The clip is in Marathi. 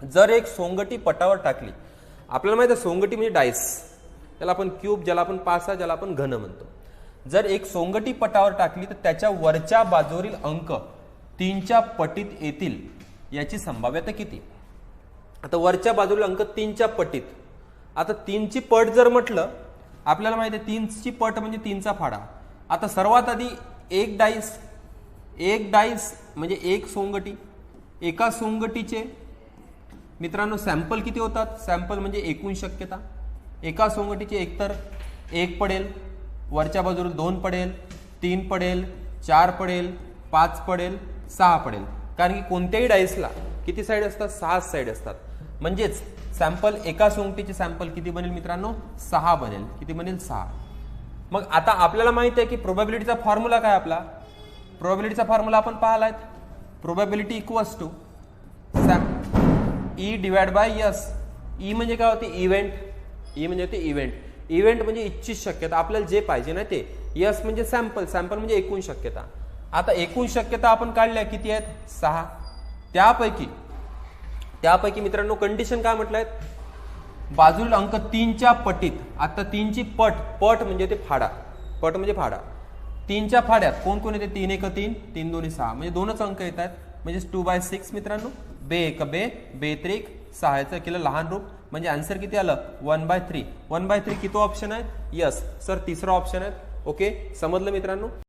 जर एक सोंगटी पटावर टाकली आपल्याला माहिती आहे सोंगटी म्हणजे डायस त्याला आपण क्यूब ज्याला आपण पासा ज्याला आपण घन म्हणतो. जर एक सोंगटी पटावर टाकली तर त्याच्या वरच्या बाजूवरील अंक तीनच्या पटीत येतील याची संभाव्यता किती? आता वरच्या बाजूला अंक तीनच्या पटीत. आता तीनची पट जर म्हटलं आपल्याला माहिती आहे तीनची पट म्हणजे तीनचा फाडा. आता सर्वात आधी एक डाईस एक डाईस म्हणजे एक सोंगटी एका सोंगटीचे मित्रांनो सॅम्पल किती होतात? सॅम्पल म्हणजे एकूण शक्यता. एका सोंगटीचे एकतर एक पडेल वरच्या बाजूला दोन पडेल तीन पडेल चार पडेल पाच पडेल सहा पडेल. कारण की कोणत्याही डाईसला किती साईड असतात? सहा साईड असतात. म्हणजेच सॅम्पल एका सोंगटीचे सॅम्पल किती बनेल मित्रांनो? सहा बनेल. किती बनेल? सहा. मग आता आपल्याला माहिती आहे की प्रोबॅबिलिटीचा फॉर्म्युला काय आपला? प्रोबॅबिलिटीचा फॉर्म्युला आपण पाहिलाय. Probability equals to E divide by S E म्हणजे काय होते? इव्हेंट ई म्हणजे होते इव्हेंट इव्हेंट म्हणजे इच्छित शक्यता. आपल्याला जे पाहिजे ना ते. यस म्हणजे सॅम्पल सॅम्पल म्हणजे एकूण शक्यता. आता एकूण शक्यता आपण काढल्या किती आहेत? सहा. त्यापैकी त्यापैकी मित्रांनो कंडिशन काय म्हटलं आहेत बाजूल अंक तीनच्या पटीत. आता तीनची पट पट म्हणजे ते फाडा. पट म्हणजे फाडा. तीनच्या फाड्यात कोण कोण येते? तीन एक तीन तीन दोन्ही सहा. म्हणजे दोनच अंक येत आहेत. म्हणजे टू बाय सिक्स मित्रांनो. बे एक बे बे सहायचं केलं लहान रूप. म्हणजे आन्सर किती आलं? One by three one by three किती ऑप्शन आहे? यस सर तिसरा ऑप्शन आहे. ओके समजलं मित्रांनो?